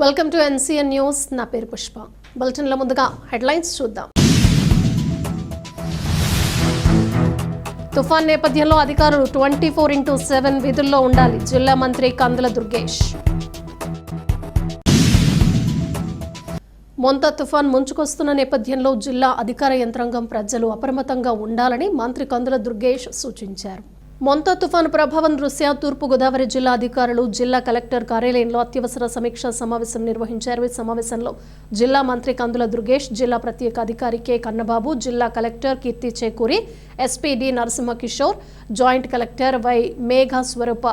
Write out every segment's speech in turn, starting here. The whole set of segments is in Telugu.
వెల్కమ్ టు ఎన్సీఎన్ న్యూస్ నా పేరు పుష్ప. బులెటిన్ల ముందుగా హెడ్లైన్స్ చూద్దాం. తుఫాన్ నేపథ్యంలో అధికారులు ట్వంటీ ఫోర్ ఇంటూ సెవెన్ విధుల్లో ఉండాలి. జిల్లా మంత్రి కందుల దుర్గేష్. మొంత తుఫాన్ ముంచుకొస్తున్న నేపథ్యంలో జిల్లా అధికార యంత్రాంగం ప్రజలు అప్రమత్తంగా ఉండాలని మంత్రి కందుల దుర్గేష్ సూచించారు. మొంత తుఫాను ప్రభావం దృష్ట్యా తూర్పుగోదావరి జిల్లా అధికారులు జిల్లా కలెక్టర్ కార్యాలయంలో అత్యవసర సమీక్షా సమావేశం నిర్వహించారు. ఈ సమావేశంలో జిల్లా మంత్రి కందుల దుర్గేష్ జిల్లా ప్రత్యేక అధికారి కె. కన్నబాబు జిల్లా collector Keerthi Chekuri SP D. Narasimhakishore joint collector Y. Megha Swarupa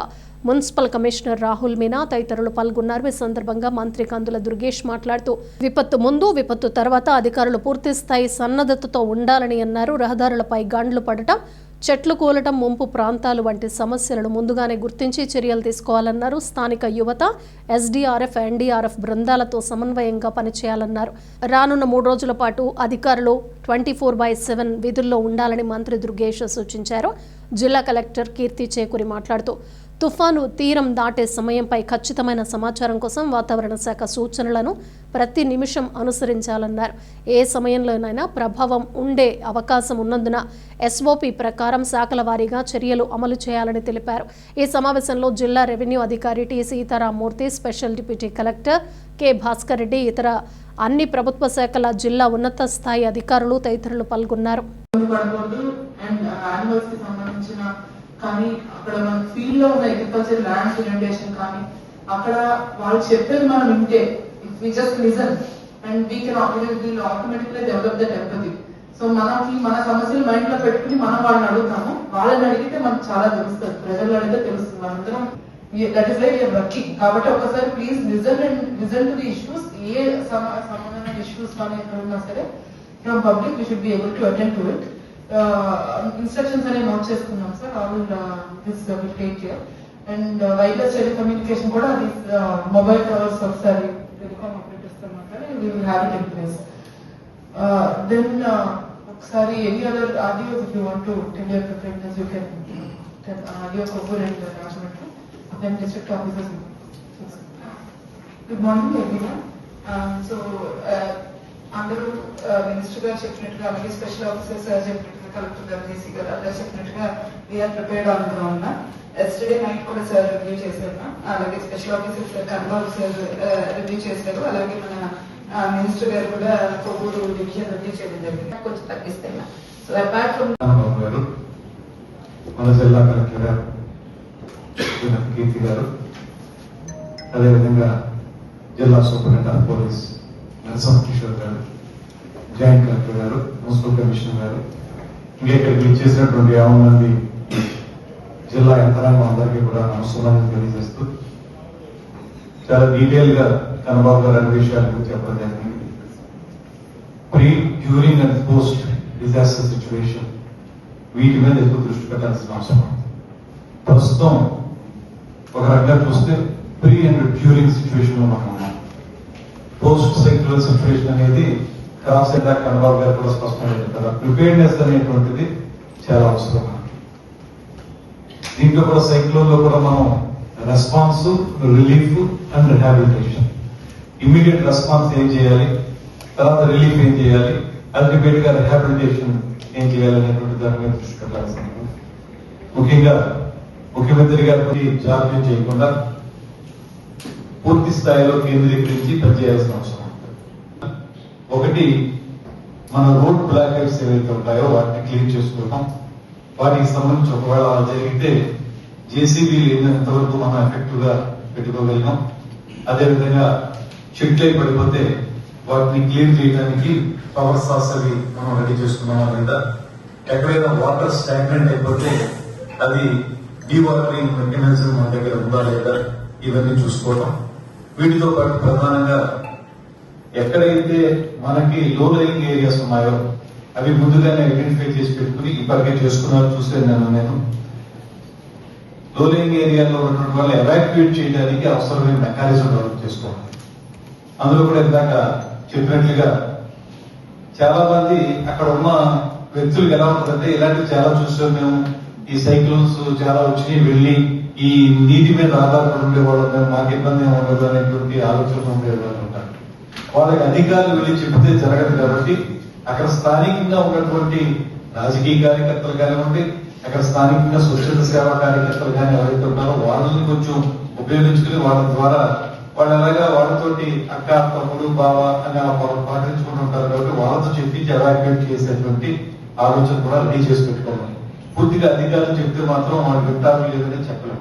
municipal commissioner Rahul Meena తదితరులు పాల్గొన్నారు. ఈ సందర్భంగా మంత్రి కందుల దుర్గేష్ మాట్లాడుతూ విపత్తు ముందు విపత్తు తర్వాత అధికారులు పూర్తిస్థాయి సన్నద్ధతతో ఉండాలని అన్నారు. రహదారులపై గండ్లు పడటం చెట్లు కూలటం ముంపు ప్రాంతాలు వంటి సమస్యలను ముందుగానే గుర్తించి చర్యలు తీసుకోవాలన్నారు. స్థానిక యువత ఎస్డీఆర్ఎఫ్ ఎన్డీఆర్ఎఫ్ బృందాలతో సమన్వయంగా పనిచేయాలన్నారు. రానున్న మూడు రోజుల పాటు అధికారులు ట్వంటీ ఫోర్ బై సెవెన్ విధుల్లో ఉండాలని మంత్రి దుర్గేష్ సూచించారు. జిల్లా కలెక్టర్ కీర్తి చేకూరి మాట్లాడుతూ తుఫాను తీరం దాటే సమయంపై ఖచ్చితమైన సమాచారం కోసం వాతావరణ శాఖ సూచనలను ప్రతి నిమిషం అనుసరించాలన్నారు. ఏ సమయంలోనైనా ప్రభావం ఉండే అవకాశం ఉన్నందున ఎస్ఓపి ప్రకారం శాఖల వారీగా చర్యలు అమలు చేయాలని తెలిపారు. ఈ సమావేశంలో జిల్లా రెవెన్యూ అధికారి T. Seetharamamurthy special deputy collector K. Bhaskar Reddy ఇతర అన్ని ప్రభుత్వ శాఖల జిల్లా ఉన్నత స్థాయి అధికారులు తదితరులు పాల్గొన్నారు పడకూడదు అండ్ యానిమల్స్కి సంబంధించిన కానీ అక్కడ మన ఫీల్డ్లో ఉన్న అగ్రికల్చర్ ల్యాండ్ ఇరిటేషన్ కానీ అక్కడ వాళ్ళు చెప్పేది మనం వింటే if we just listen and we can automatically develop that empathy so మనకి మన సమస్యలు మైండ్లో పెట్టుకుని మనం వాళ్ళని అడుగుతాము. వాళ్ళని అడిగితే మనకు చాలా తెలుస్తుంది. ప్రజలు అడిగితే తెలుస్తుంది. అందరం దట్ ఇస్ లైక్ వర్కింగ్ కాబట్టి ఒకసారి please listen and listen to the issues ఏ సంబంధమైన ఇష్యూస్ కానీ ఎక్కడ ఉన్నా సరే from public we should be able to attend to it instructions అనేవి నోట్ చేసుకున్నాం sir all this will take care and wireless telecommunication కూడా అది మొబైల్ టవర్స్ ఒకసారి టెలికామ్ ఆపరేటర్స్తో మాట్లాడి we will have it in place then ఒకసారి any other audio if you want to tell your preparedness you can audio కొబ్బరి and Rajahmundry then district officers good morning everyone so అందరూ మినిస్టర్ గారు చెప్పినట్టుగా అలాగే స్పెషల్ ఆఫీసర్స్ చెప్పినట్టుగా కలెక్టర్ గారు జేసీ గారు అలా చెప్పినట్టుగా we are prepared on ground yesterday night కూడా సార్ రివ్యూ చేశారు అలాగే special officers Kannababu sir review చేశారు. అలాగే మన మినిస్టర్ గారు కూడా కొవ్వూరు డివిజన్ రివ్యూ చేయడం జరిగింది. కొంచెం తగ్గిస్తాయి సో అపార్ట్ ఫ్రమ్ మన జిల్లా కలెక్టర్ గారు కీర్తి గారు అదేవిధంగా జిల్లా superintendent of police Narasimha Kishore garu joint collector గారు మున్సిపల్ కమిషనర్ గారు ఇంకా ఇక్కడికి ఇచ్చేసినటువంటి యాభై మంది జిల్లా యంత్రాంగం అందరికీ కూడా నమస్కారం తెలియజేస్తూ చాలా డీటెయిల్గా కనబాబు గారు అన్ని విషయాల గురించి చెప్పడం జరిగింది. Pre during and post disaster situation వీటి మీద ఎక్కువ దృష్టి పెట్టాల్సిన అవసరం ప్రస్తుతం ఒక రకంగా చూస్తే ప్రీ అండ్ డ్యూరింగ్ సిచ్యువేషన్లో మనం ఉన్నాం. పోస్ట్ సెక్యులర్ సిచ్యువేషన్ అనేది క్రాస్ ఇందాక కన్నబాబు గారు కూడా స్పష్టంగా చెప్తారు ప్రిపేర్నెస్ అనేటువంటిది చాలా అవసరం. దీంట్లో కూడా సైక్లోన్లో కూడా మనం response relief and rehabilitation immediate response ఏం చేయాలి? తర్వాత రిలీఫ్ ఏం చేయాలి? అల్టిమేట్గా రిహాబిలిటేషన్ ఏం చేయాలి అనేటువంటి దాని మీద దృష్టి పెట్టాల్సింది ముఖ్యంగా ముఖ్యమంత్రి గారి జాప్యం చేయకుండా పూర్తి స్థాయిలో కేంద్రీకరించి పనిచేయాల్సిన అవసరం. ఒకటి మన రోడ్ బ్లాకేట్స్ ఏవైతే ఉంటాయో వాటిని క్లీన్ చేసుకుంటాం. వాటికి సంబంధించి ఒకవేళ అలా జరిగితే జేసీబీలు లేనంత వరకు మనం ఎఫెక్టివ్గా పెట్టుకోగలిగాం. అదేవిధంగా చెట్లే పడిపోతే వాటిని క్లీన్ చేయడానికి పవర్ సాస్ అవి మనం రెడీ చేసుకున్నాం లేదా? ఎక్కడైనా వాటర్ స్టాగ్నెంట్ అయిపోతే అది డీవాటరింగ్ మెకానిజం మన దగ్గర ఉందా లేదా? ఇవన్నీ చూసుకోవడం వీటితో పాటు ప్రధానంగా ఎక్కడైతే మనకి లో లయింగ్ ఏరియాస్ ఉన్నాయో అవి ముందుగానే ఐడెంటిఫై చేసి పెట్టుకుని ఇప్పటికే చేసుకున్నారు చూసాను నేను నేను. లో లయింగ్ ఏరియాలో ఉన్నటువంటి వాళ్ళు ఎవాక్యుయేట్ చేయడానికి అవసరమైన మెకానిజం డెవలప్ చేసుకోవాలి. అందులో కూడా ఇందాక చెప్పినట్లుగా చాలా మంది అక్కడ ఉన్న వ్యక్తులు ఎలా ఉంటుందంటే ఇలాంటివి చాలా చూసాం మేము. ఈ సైక్లోన్స్ చాలా వచ్చినాయి వెళ్ళి ఈ నీటి మీద ఆధారపడి ఉండేవాళ్ళు మాకు ఇబ్బంది ఉండదు అనేటువంటి ఆలోచనలు ఉండేవాళ్ళు ఉంటారు. వాళ్ళకి అధికారులు వెళ్ళి చెబితే జరగదు కాబట్టి అక్కడ స్థానికంగా ఉన్నటువంటి రాజకీయ కార్యకర్తలు కానివ్వండి అక్కడ స్థానికంగా స్వచ్ఛంద సేవా కార్యకర్తలు కానీ ఎవరైతే ఉన్నారో వాళ్ళని కొంచెం ఉపయోగించుకుని వాళ్ళ ద్వారా వాళ్ళు ఎలాగా వాళ్ళతోటి అక్క తమ్ముడు బావ అని వాళ్ళు పాటించుకుంటూ ఉంటారు కాబట్టి వాళ్ళతో చెప్పించి ఎవాక్యుయేట్ చేసేటువంటి ఆలోచన కూడా రెడీ చేసి పెట్టుకోవాలి పూర్తిగా అధికారులు చెప్తే మాత్రం వాళ్ళు వింటారు లేదని చెప్పలేదు